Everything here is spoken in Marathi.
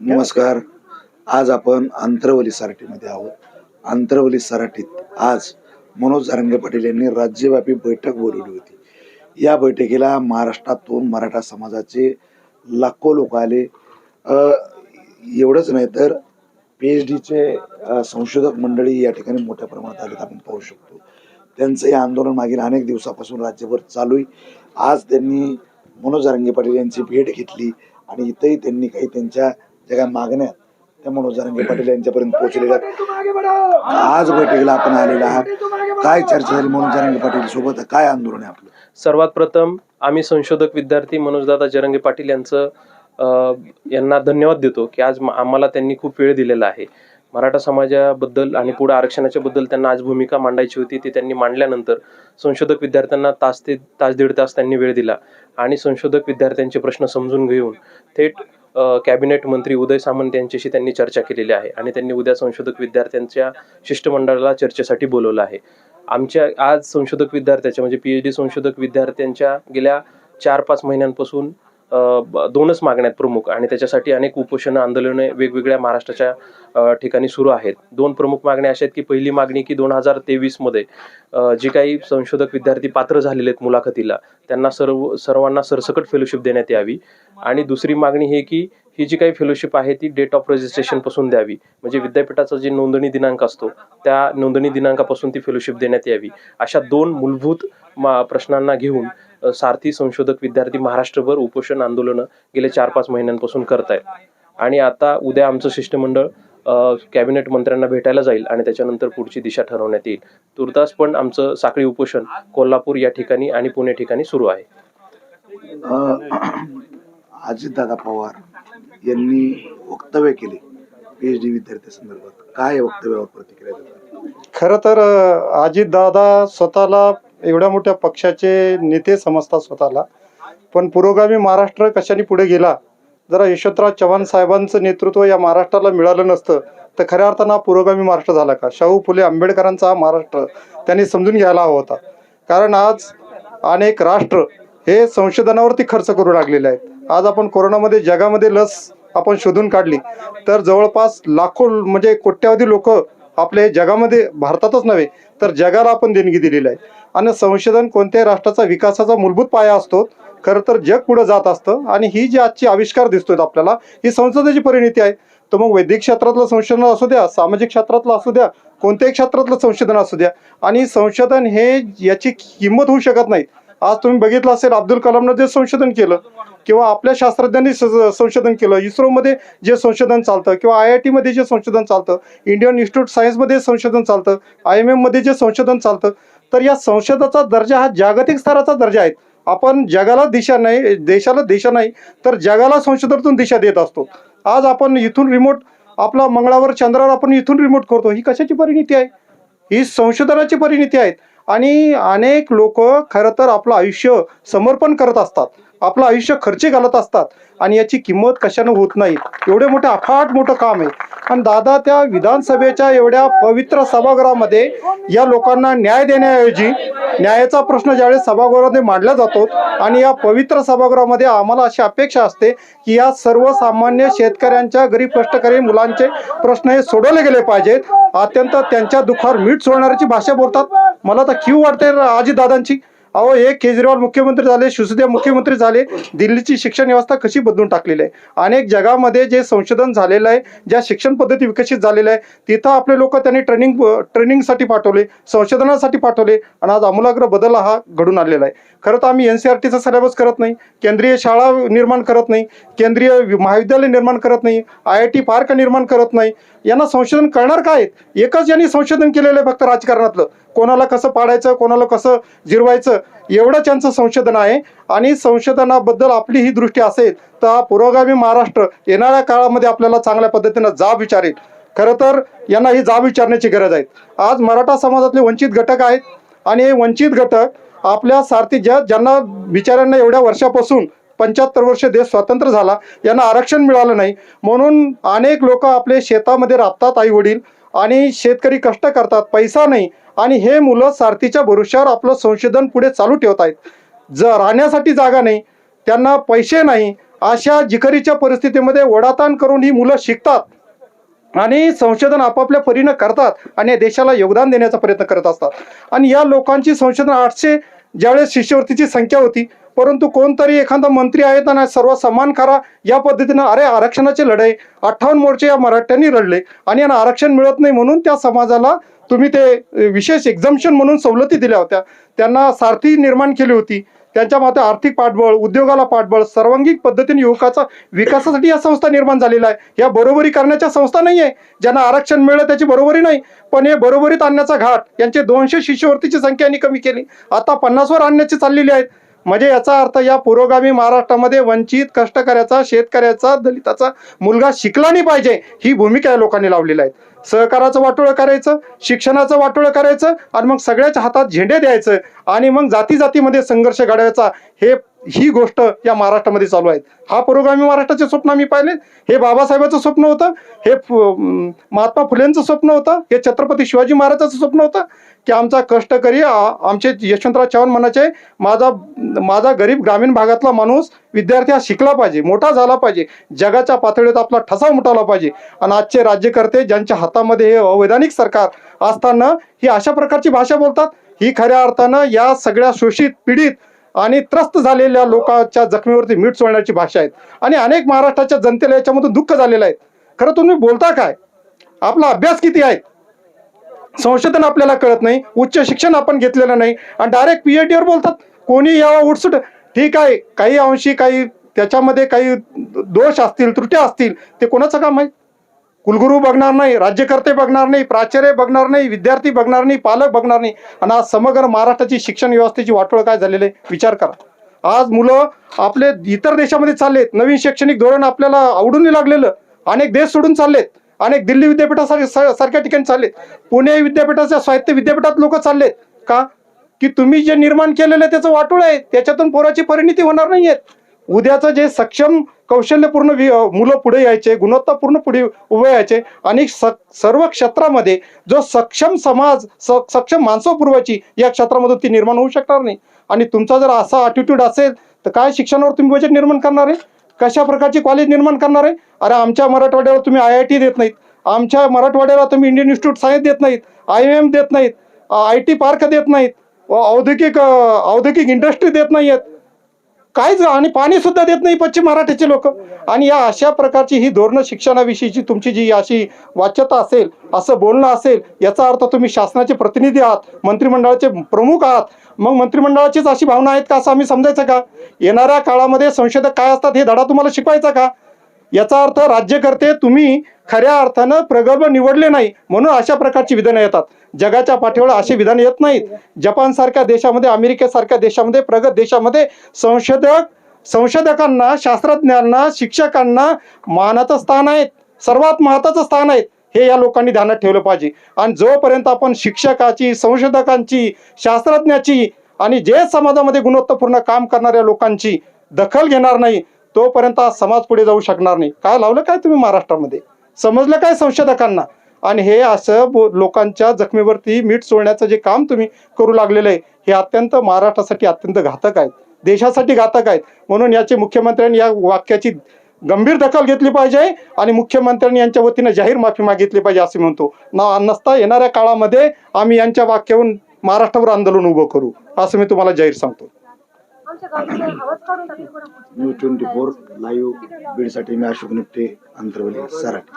नमस्कार. आज आपण आंतरवली सराटीमध्ये आहोत. आंतरवली सराटीत आज मनोज जारंगे पाटील यांनी राज्यव्यापी बैठक बोलवली होती. या बैठकीला महाराष्ट्रातून मराठा समाजाचे लाखो लोक आले. एवढंच नाही तर पी एच डीचे संशोधक मंडळी या ठिकाणी मोठ्या प्रमाणात आलेत आपण पाहू शकतो. त्यांचं हे आंदोलन मागील अनेक दिवसापासून राज्यभर चालू आहे आज त्यांनी मनोज जारंगे पाटील यांची भेट घेतली आणि इथंही त्यांनी काही त्यांच्या ज्या काही मागण्या आहेत, त्या मनोज पाटील यांच्यापर्यंत पोहोचलेल्या आहेत. आज बैठकीला आपण आलेला आहात. काय चर्चा झाली मनोज जारंगे पाटील सोबत? काय आंदोलन आहे आपलं? सर्वात प्रथम आम्ही संशोधक विद्यार्थी मनोजदादा जरंगे पाटील यांचं अ, यांना धन्यवाद देतो की आज म- आम्हाला त्यांनी खूप वेळ दिलेला आहे. मराठा समाजाबद्दल आणि पुढे आरक्षणाच्या बद्दल त्यांना आज भूमिका मांडायची होती ती त्यांनी मांडल्यानंतर संशोधक विद्यार्थ्यांना तास ते तास दीड तास त्यांनी वेळ दिला. आणि संशोधक विद्यार्थ्यांचे प्रश्न समजून घेऊन थेट कॅबिनेट मंत्री उदय सामंत यांच्याशी त्यांनी चर्चा केलेली आहे आणि त्यांनी उद्या संशोधक विद्यार्थ्यांच्या शिष्टमंडळाला चर्चेसाठी बोलवलं आहे. आमच्या आज संशोधक विद्यार्थ्याच्या म्हणजे पी एच डी संशोधक विद्यार्थ्यांच्या गेल्या चार पाच महिन्यांपासून दोनच मागण्या आहेत प्रमुख आणि त्याच्यासाठी अनेक उपोषणं आंदोलने वेगवेगळ्या महाराष्ट्राच्या ठिकाणी सुरू आहेत. दोन प्रमुख मागण्या अशा आहेत की पहिली मागणी की दोन हजार तेवीसमध्ये जे काही संशोधक विद्यार्थी पात्र झालेले आहेत मुलाखतीला त्यांना सर्व सर्वांना सरसकट फेलोशिप देण्यात यावी. आणि दुसरी मागणी ही की ही जी काही फेलोशिप आहे ती डेट ऑफ रजिस्ट्रेशनपासून द्यावी. म्हणजे विद्यापीठाचा जे नोंदणी दिनांक असतो त्या नोंदणी दिनांकापासून ती फेलोशिप देण्यात यावी. अशा दोन मूलभूत मा प्रश्नांना घेऊन सारथी संशोधक विद्यार्थी महाराष्ट्रभर उपोषण आंदोलनं गेले चार पाच महिन्यांपासून करत आहेत आणि आता उद्या आमचं शिष्टमंडळ कॅबिनेट मंत्र्यांना भेटायला जाईल आणि त्याच्यानंतर पुढची दिशा ठरवण्यात येईल. तुर्तास पण आमचं साखळी उपोषण कोल्हापूर या ठिकाणी आणि पुणे ठिकाणी सुरू आहे. अजितदादा पवार यांनी वक्तव्य केले पी एच डी विद्यार्थी संदर्भात. काय वक्तव्यावर प्रतिक्रिया खरं तर अजित दादा स्वतःला एवढ्या मोठ्या पक्षाचे नेते समजतात स्वतःला. पण पुरोगामी महाराष्ट्र कशाने पुढे गेला? जरा यशवंतराव चव्हाण साहेबांचं नेतृत्व या महाराष्ट्राला मिळालं नसतं तर खऱ्या अर्थानं हा पुरोगामी महाराष्ट्र झाला का? शाहू फुले आंबेडकरांचा हा महाराष्ट्र त्यांनी समजून घ्यायला हवा होता. कारण आज अनेक राष्ट्र हे संशोधनावरती खर्च करू लागलेले आहेत. आज आपण कोरोनामध्ये जगामध्ये लस आपण शोधून काढली. तर जवळपास लाखो म्हणजे कोट्यावधी लोक आपले जगामध्ये भारतातच नव्हे तर जगाला आपण देणगी दिलेली आहे. आणि संशोधन कोणत्याही राष्ट्राचा विकासाचा मूलभूत पाया असतो खरं तर जग पुढे जात असतं आणि ही जी आजची आविष्कार दिसतोय आपल्याला ही संशोधनाची परिणिती आहे. तर मग वैद्यक क्षेत्रातलं संशोधन असू द्या सामाजिक क्षेत्रातलं असू द्या कोणत्याही क्षेत्रातलं संशोधन असू द्या. आणि संशोधन हे याची किंमत होऊ शकत नाही. आज तुम्ही बघितलं असेल अब्दुल कलामनं जे संशोधन केलं किंवा आपल्या शास्त्रज्ञांनी स- संशोधन केलं इस्रोमध्ये जे संशोधन चालतं किंवा आय आय टीमध्ये जे संशोधन चालतं इंडियन इन्स्टिट्यूट सायन्समध्ये संशोधन चालतं आय एम एममध्ये जे संशोधन चालतं तर या संशोधनाचा दर्जा हा जागतिक स्तराचा दर्जा आहे. आपण जगाला दिशा नाही देशाला दिशा नाही तर जगाला संशोधनातून दिशा देत असतो. आज आपण इथून रिमोट आपला मंगळावर चंद्रावर आपण इथून रिमोट करतो. ही कशाची परिणिती आहे? ही संशोधनाची परिणिती आहेत. आणि अनेक लोक खरं तर आपलं आयुष्य समर्पण करत असतात. आपलं आयुष्य खर्ची घालत असतात आणि याची किंमत कशानं होत नाही? एवढे मोठं अफाट मोठं काम आहे. आणि दादा त्या विधानसभेच्या एवढ्या पवित्र सभागृहामध्ये या लोकांना न्याय देण्याऐवजी न्यायाचा प्रश्न ज्यावेळेस सभागृहामध्ये मांडला जातो आणि या पवित्र सभागृहामध्ये आम्हाला अशी अपेक्षा असते की या सर्वसामान्य शेतकऱ्यांच्या गरीब कष्टकरी मुलांचे प्रश्न हे सोडवले गेले पाहिजेत. अत्यंत त्यांच्या दुःखावर मीठ सोडणाऱ्याची भाषा बोलतात. मला तर क्यू वाटते दादांची अहो हे केजरीवाल मुख्यमंत्री झाले शिवसेना मुख्यमंत्री झाले दिल्लीची शिक्षण व्यवस्था कशी बदलून टाकलेली आहे? अनेक जगामध्ये जे संशोधन झालेलं आहे ज्या शिक्षण पद्धती विकसित झालेल्या आहे तिथं आपले लोक त्यांनी ट्रेनिंग ट्रेनिंगसाठी पाठवले संशोधनासाठी पाठवले आणि आज आमूलाग्र बदल हा घडून आलेला आहे. खरं तर आम्ही एन सी आर टीचा सिलेबस करत नाही केंद्रीय शाळा निर्माण करत नाही केंद्रीय महाविद्यालय निर्माण करत नाही आय आय टी पार्क निर्माण करत नाही. यांना संशोधन करणार काय एकच यांनी संशोधन केलेलं आहे फक्त राजकारणातलं. कोणाला कसं पाडायचं कोणाला कसं जिरवायचं एवढं त्यांचं संशोधन आहे. आणि संशोधनाबद्दल आपली ही दृष्टी असेल तर हा पुरोगामी महाराष्ट्र येणाऱ्या काळामध्ये आपल्याला चांगल्या पद्धतीनं जाब विचारेल. खरं तर यांना ही जाब विचारण्याची गरज आहे. आज मराठा समाजातले वंचित घटक आहेत. आणि हे वंचित घटक आपल्या सारथी ज्या ज्यांना बिचाऱ्यांना एवढ्या वर्षापासून पंच्याहत्तर वर्ष देश स्वतंत्र झाला यांना आरक्षण मिळालं नाही. म्हणून अनेक लोक आपले शेतामध्ये राबतात आई वडील आणि शेतकरी कष्ट करतात पैसा नाही. आणि हे मुलं सारथीच्या भरोश्यावर आपलं संशोधन पुढे चालू ठेवत आहेत. जर राहण्यासाठी जागा नाही त्यांना पैसे नाही अशा जिकरीच्या परिस्थितीमध्ये ओढाताण करून ही मुलं शिकतात आणि संशोधन आपापल्या परीनं करतात आणि या देशाला योगदान देण्याचा प्रयत्न करत असतात. आणि या लोकांची संशोधन आठशे ज्यावेळेस शिष्यवृत्तीची संख्या होती परंतु कोणतरी एखादा मंत्री आहेत आणि सर्व समान करा. या पद्धतीनं अरे आरक्षणाची लढाई अठ्ठावन्न मोर्चे या मराठ्यांनी लढले. आणि यांना आरक्षण मिळत नाही म्हणून त्या समाजाला तुम्ही ते विशेष एक्झम्पशन म्हणून सवलती दिल्या होत्या. त्यांना सारथी निर्माण केली होती. त्यांच्या माते आर्थिक पाठबळ उद्योगाला पाठबळ सर्वांगीण पद्धतीने युवकाचा विकासासाठी या संस्था निर्माण झालेल्या आहे. या बरोबरी करण्याच्या संस्था नाही आहे. ज्यांना आरक्षण मिळलं त्याची बरोबरी नाही. पण हे बरोबरीत आणण्याचा घाट यांचे दोनशे शिष्यवृत्तीची संख्या यांनी कमी केली. आता पन्नासवर आणण्याची चाललेली आहेत. म्हणजे याचा अर्थ या पुरोगामी महाराष्ट्रामध्ये वंचित कष्टकऱ्याचा शेतकऱ्याचा दलिताचा मुलगा शिकला नाही पाहिजे. ही भूमिका या लोकांनी लावलेली आहे. सहकाराचं वाटोळं करायचं शिक्षणाचं वाटोळं करायचं आणि मग सगळ्याच्या हातात झेंडे द्यायचं आणि मग जाती जातीमध्ये संघर्ष घडवायचा हे ही गोष्ट या महाराष्ट्रामध्ये चालू आहे हा पुरोगामी महाराष्ट्राचे स्वप्न आम्ही पाहिले. हे बाबासाहेबाचं स्वप्न होतं. हे महात्मा फुलेंचं स्वप्न होतं. हे छत्रपती शिवाजी महाराजांचं स्वप्न होतं. की आमचा कष्टकरी आमचे यशवंतराव चव्हाण म्हणायचे माझा माझा गरीब ग्रामीण भागातला माणूस विद्यार्थी हा शिकला पाहिजे मोठा झाला पाहिजे. जगाच्या पातळीत आपला ठसा उमटवला पाहिजे. आणि आजचे राज्यकर्ते ज्यांच्या हातामध्ये हे अवैधानिक सरकार असताना ही अशा प्रकारची भाषा बोलतात. ही खऱ्या अर्थानं या सगळ्या शोषित पीडित आणि त्रस्त झालेल्या लोकांच्या जखमीवरती मीठ सोडण्याची भाषा आहेत. आणि अनेक महाराष्ट्राच्या जनतेला याच्यामधून दुःख झालेलं आहे. खरं तुम्ही बोलता काय? आपला अभ्यास किती आहे? संशोधन आपल्याला कळत नाही. उच्च शिक्षण आपण घेतलेलं नाही. आणि डायरेक्ट पीएच वर बोलतात. कोणी यावा उठसुट. ठीक आहे. काही अंशी काही त्याच्यामध्ये काही दोष असतील त्रुट्या असतील ते कोणाचं काम आहे? कुलगुरू बघणार नाही राज्यकर्ते बघणार नाही प्राचार्य बघणार नाही विद्यार्थी बघणार नाही पालक बघणार नाही. आणि आज समग्र महाराष्ट्राची शिक्षण व्यवस्थेची वाटोळ काय झालेली आहे विचार करा. आज मुलं आपले इतर देशामध्ये चाललेत नवीन शैक्षणिक धोरण आपल्याला आवडून लागलेलं अनेक देश सोडून चाललेत अनेक दिल्ली विद्यापीठासारखे सारख्या ठिकाणी चाललेत पुणे विद्यापीठाच्या साहित्य विद्यापीठात लोक चाललेत का? की तुम्ही जे निर्माण केलेलं आहे त्याचं वाटोळ आहे त्याच्यातून पोराची परिणिती होणार नाही आहेत उद्याचं जे सक्षम कौशल्यपूर्ण वि- मुलं पुढे यायचे गुणवत्तापूर्ण पुढे उभे यायचे आणि स सर्व क्षेत्रामध्ये जो सक्षम समाज स सक्षम माणसं या क्षेत्रामधून ती निर्माण होऊ शकणार नाही. आणि तुमचा जर असा ॲटिट्यूड असेल तर काय शिक्षणावर तुम्ही बजेट निर्माण करणार आहे? कशा प्रकारची कॉलेज निर्माण करणार आहे? अरे आमच्या मराठवाड्यावर तुम्ही आय आय टी देत नाहीत. आमच्या मराठवाड्याला तुम्ही इंडियन इन्स्टिट्यूट सायन्स देत नाहीत. आय एम देत नाहीत. आय टी पार्क देत नाहीत. व औद्योगिक औद्योगिक इंडस्ट्री देत नाही आहेत काहीच आणि पाणी सुद्धा देत नाही पश्चिम मराठीचे लोक. आणि या अशा प्रकारची ही धोरणं शिक्षणाविषयीची तुमची जी अशी वाच्यता असेल असं बोलणं असेल याचा अर्थ तुम्ही शासनाचे प्रतिनिधी आहात मंत्रिमंडळाचे प्रमुख आहात. मग मंत्रिमंडळाचीच अशी भावना आहेत का असं आम्ही समजायचं का? येणाऱ्या काळामध्ये संशोधक काय असतात हे धडा तुम्हाला शिकवायचा का? याचा अर्थ राज्यकर्ते तुम्ही खऱ्या अर्थानं प्रगल्भ निवडले नाही म्हणून अशा प्रकारची विधानं येतात. जगाच्या पाठीवर अशी विधानं येत नाहीत. जपानसारख्या देशामध्ये अमेरिकेसारख्या देशामध्ये प्रगत देशामध्ये संशोधक संशोधकांना शास्त्रज्ञांना शिक्षकांना मानाचं स्थान आहेत सर्वात महत्वाचं स्थान आहेत हे या लोकांनी ध्यानात ठेवलं पाहिजे. आणि जोपर्यंत आपण शिक्षकाची संशोधकांची शास्त्रज्ञाची आणि जे समाजामध्ये गुणवत्तापूर्ण काम करणाऱ्या लोकांची दखल घेणार नाही तोपर्यंत हा समाज पुढे जाऊ शकणार नाही. काय लावलं काय तुम्ही महाराष्ट्रामध्ये? समजलं काय संशोधकांना? आणि हे असं लोकांच्या जखमीवरती मीठ सोडण्याचं जे काम तुम्ही करू लागलेलं आहे हे अत्यंत महाराष्ट्रासाठी अत्यंत घातक आहेत देशासाठी घातक आहेत म्हणून याचे मुख्यमंत्र्यांनी या वाक्याची गंभीर दखल घेतली पाहिजे आणि मुख्यमंत्र्यांनी यांच्या वतीनं जाहीर माफी मागितली पाहिजे असे म्हणतो. ना नसता येणाऱ्या काळामध्ये आम्ही यांच्या वाक्यावरून महाराष्ट्रावर आंदोलन उभं करू असं मी तुम्हाला जाहीर सांगतो. न्यूज ट्वेंटी फोर लाईव्ह बीडसाठी मी अशोक निपटे अंतरवली सराट.